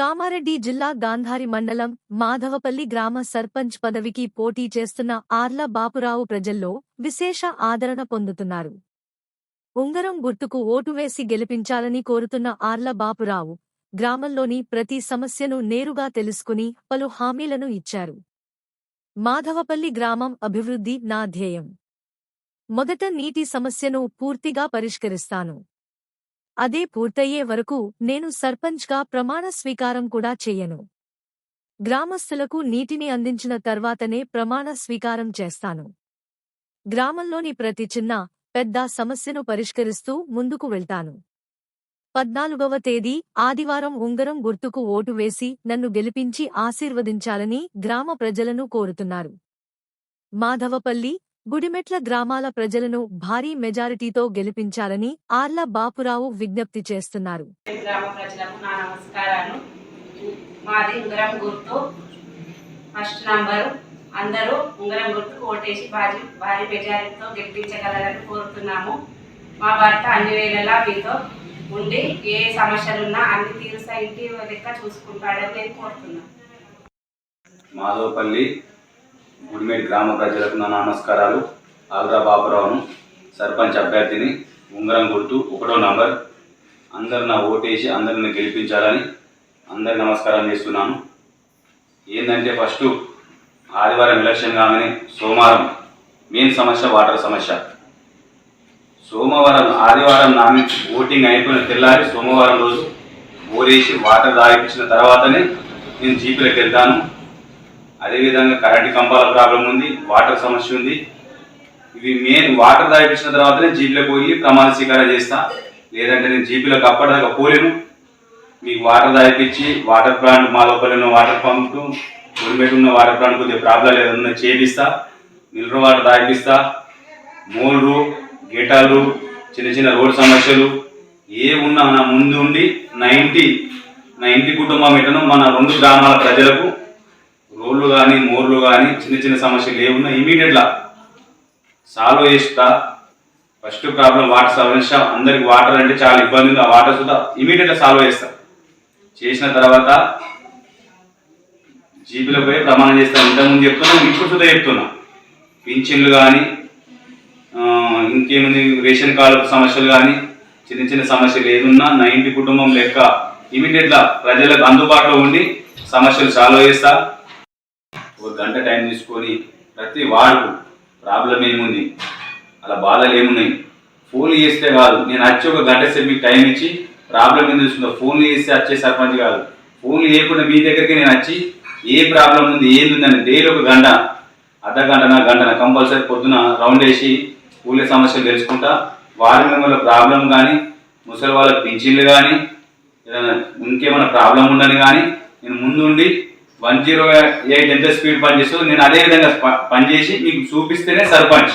కామారెడ్డి జిల్లా గాంధారి మండలం మాధవపల్లి గ్రామ సర్పంచ్ పదవికి పోటీ చేస్తున్న ఆర్ల బాపురావు ప్రజల్లో విశేష ఆదరణ పొందుతున్నారు. ఉంగరం గుర్తుకు ఓటు వేసి గెలిపించాలని కోరుతున్న ఆర్ల బాపురావు గ్రామంలోని ప్రతి సమస్యను నేరుగా తెలుసుకుని పలు హామీలను ఇచ్చారు. మాధవపల్లి గ్రామం అభివృద్ధి నా ధ్యేయం. మొదట నీటి సమస్యను పూర్తిగా పరిష్కరిస్తాను. అదే పూర్తయ్యే వరకు నేను సర్పంచ్గా ప్రమాణ స్వీకారం కూడా చెయ్యను గ్రామస్తులకు నీటిని అందించిన తర్వాతనే ప్రమాణ స్వీకారం చేస్తాను. గ్రామంలోని ప్రతి చిన్న పెద్ద సమస్యను పరిష్కరిస్తూ ముందుకు వెళ్తాను. పద్నాలుగవ తేదీ ఆదివారం ఉంగరం గుర్తుకు ఓటు వేసి నన్ను గెలిపించి ఆశీర్వదించాలని గ్రామ ప్రజలను కోరుతున్నారు. మాధవపల్లి గుడిమెట్ల గ్రామాల ప్రజలను భారీ మెజారిటీతో గెలిపించాలని ఆర్ల బాపురావు విజ్ఞప్తి చేస్తున్నారు. గ్రామ ప్రజలకు నా నమస్కారాలు. మాది ఉంగరం గుర్తు ఫస్ట్ నంబరు. అందరూ ఉంగరం గుర్తుకు ఓటేసి భారీ భారీ మెజారిటీతో గెలిపించగలరని కోరుతున్నాము. మా భర్త అన్ని వేళలా మీతో ఉండి ఏ సమస్యలున్నా అన్ని తీరుస్తా ఇంటి లెక్క చూసుకుంటాడని నేను కోరుతున్నాను. మాధవపల్లి గుడిమేడి గ్రామ ప్రజలకు నా నమస్కారాలు. ఆగ్రా బాబురావును సర్పంచ్ అభ్యర్థిని ఉంగరం గుర్తు ఒకటో నంబర్. అందరు నా ఓటేసి అందరిని గెలిపించాలని అందరి నమస్కారం చేస్తున్నాను. ఏంటంటే ఫస్ట్ ఆదివారం ఎలక్షన్ కాగానే సోమవారం మెయిన్ సమస్య వాటర్ సమస్య. సోమవారం ఆదివారం నా ఓటింగ్ అయిపోయిన తెల్లారి సోమవారం రోజు ఓరేసి వాటర్ తాగిపించిన తర్వాతనే నేను జీపీలోకి వెళ్తాను. అదేవిధంగా కరెంటు కంపాల ప్రాబ్లం ఉంది వాటర్ సమస్య ఉంది. ఇవి మెయిన్ వాటర్ తాగిపించిన తర్వాతనే జీపీలోకి పోయి ప్రమాణ స్వీకారం చేస్తా. లేదంటే నేను జీపీలోకి అప్పటిదాకా పోలేను. మీకు వాటర్ తాగిపించి వాటర్ ప్లాంట్ మా లోపల ఉన్న వాటర్ పంప్ గురిమెట్ ఉన్న వాటర్ ప్లాంట్ కొద్దిగా ప్రాబ్లం లేదన్నా చేపిస్తా. మినరల్ వాటర్ తాగిపిస్తా మోల్రు గేటాలు చిన్న చిన్న రోడ్ సమస్యలు ఏ ఉన్నా నా ముందు ఉండి నైంటీ నా ఇంటి కుటుంబం ఎటనో మన రెండు గ్రామాల ప్రజలకు రోళ్ళు కానీ మోర్లు కానీ చిన్న చిన్న సమస్యలు ఏమున్నా ఇమీడియట్లా సాల్వ్ చేస్తా. ఫస్ట్ ప్రాబ్లం వాటర్ సమస్య అందరికి వాటర్ అంటే చాలా ఇబ్బంది ఉంది. ఆ వాటర్ సుధా ఇమీడియట్గా సాల్వ్ చేస్తా. చేసిన తర్వాత జీబీలో పోయి ప్రమాణం చేస్తాను ఇంతకుముందు చెప్తున్నా ఇప్పుడు సుధా చెప్తున్నా. పింఛన్లు కానీ ఇంకేముంది రేషన్ కార్డు సమస్యలు కానీ చిన్న చిన్న సమస్యలు ఏదున్నా నా ఇంటి కుటుంబం లెక్క ఇమీడియట్గా ప్రజలకు అందుబాటులో ఉండి సమస్యలు సాల్వ్ చేస్తా. ఒక గంట టైం తీసుకొని ప్రతి వాళ్ళు ప్రాబ్లం ఏముంది? అలా బాధలు ఏమున్నాయి? ఫోన్లు చేస్తే కాదు. నేను వచ్చి ఒక గంట సేపు మీకు టైం ఇచ్చి ప్రాబ్లం ఏం చూస్తుందో ఫోన్లు చేస్తే వచ్చే సర్పంచ్ కాదు. ఫోన్లు చేయకుండా మీ దగ్గరికి నేను వచ్చి ఏ ప్రాబ్లం ఉంది ఏంది ఉందని డైలీ ఒక గంట అర్ధ గంటన గంటన కంపల్సరీ పొద్దున రౌండ్ వేసి ఊళ్ళో సమస్యలు తెలుసుకుంటా. వారి మెంబర్ల ప్రాబ్లం కానీ ముసలి వాళ్ళ పింఛన్లు కానీ ఏదైనా ఇంకేమైనా ప్రాబ్లం ఉండని కానీ నేను ముందుండి వన్ జీరో ఎయిట్ ఎంత స్పీడ్ పనిచేస్తుందో నేను అదే విధంగా పనిచేసి మీకు చూపిస్తేనే సర్పంచ్.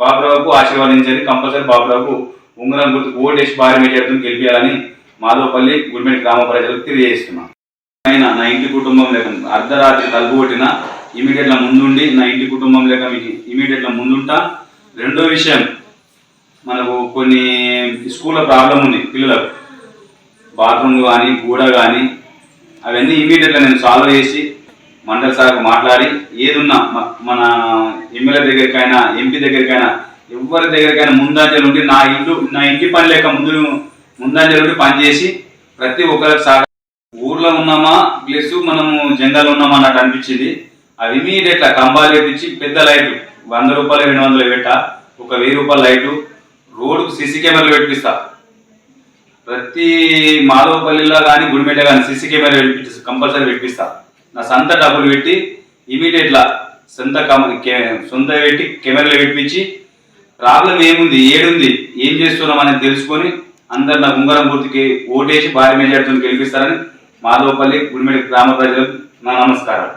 బాబురావుకు ఆశీర్వదించండి. కంపల్సరీ బాబురావుకు ఉంగరం గుర్తుకు ఓటేసి భారీ మెజార్టీతో గెలిపించాలని మాధవపల్లి గుడిమెట్ గ్రామ ప్రజలకు తెలియజేస్తున్నాను ఆయన నా ఇంటి కుటుంబం లేక అర్ధరాత్రి తలుపు కొట్టిన ఇమీడియట్గా ముందుండి నా ఇంటి కుటుంబం లేక మీకు ఇమీడియట్గా ముందుంటా. రెండో విషయం మనకు కొన్ని స్కూల్లో ప్రాబ్లం ఉంది పిల్లలకు. బాత్రూమ్ కానీ గూడ కానీ అవన్నీ ఇమీడియట్గా నేను సాల్వ్ చేసి మండల సార్కు మాట్లాడి ఏదున్నా మన ఎమ్మెల్యే దగ్గరికైనా ఎంపీ దగ్గరికైనా ఎవరి దగ్గరికైనా ముందంజలు ఉండి నా ఇల్లు నా ఇంటి పని లేక ముందు ముందంజలు ఉండి పనిచేసి ప్రతి ఒక్కరికి సాగ ఊర్లో ఉన్నామా ప్లస్ మనము జంగల్ ఉన్నామా అన్నట్టు అనిపించింది. అవి ఇమీడియట్గా కంబాలు వేపించి పెద్ద లైట్ వంద రూపాయలు రెండు వందలు పెట్ట. ఒక వెయ్యి రూపాయల లైటు రోడ్డుకు సీసీ కెమెరాలు పెట్టిస్తా ప్రతి మాధవపల్లిలో కానీ గుడిమెట కానీ సీసీ కెమెరా పెట్టిస్తా కంపల్సరీ పెట్టిస్తా. నా సొంత డబ్బులు పెట్టి ఇమీడియట్లా సొంత సొంత పెట్టి కెమెరాలు పెట్టించి ప్రాబ్లం ఏముంది ఏడుంది ఏం చేస్తున్నాం అనేది తెలుసుకొని అందరు నా గుంగరం గుర్తుకి ఓటేసి భారీ మెజార్టీతో గెలిపిస్తారని మాధవపల్లి గుడిమెడి గ్రామ ప్రజలకు నా నమస్కారం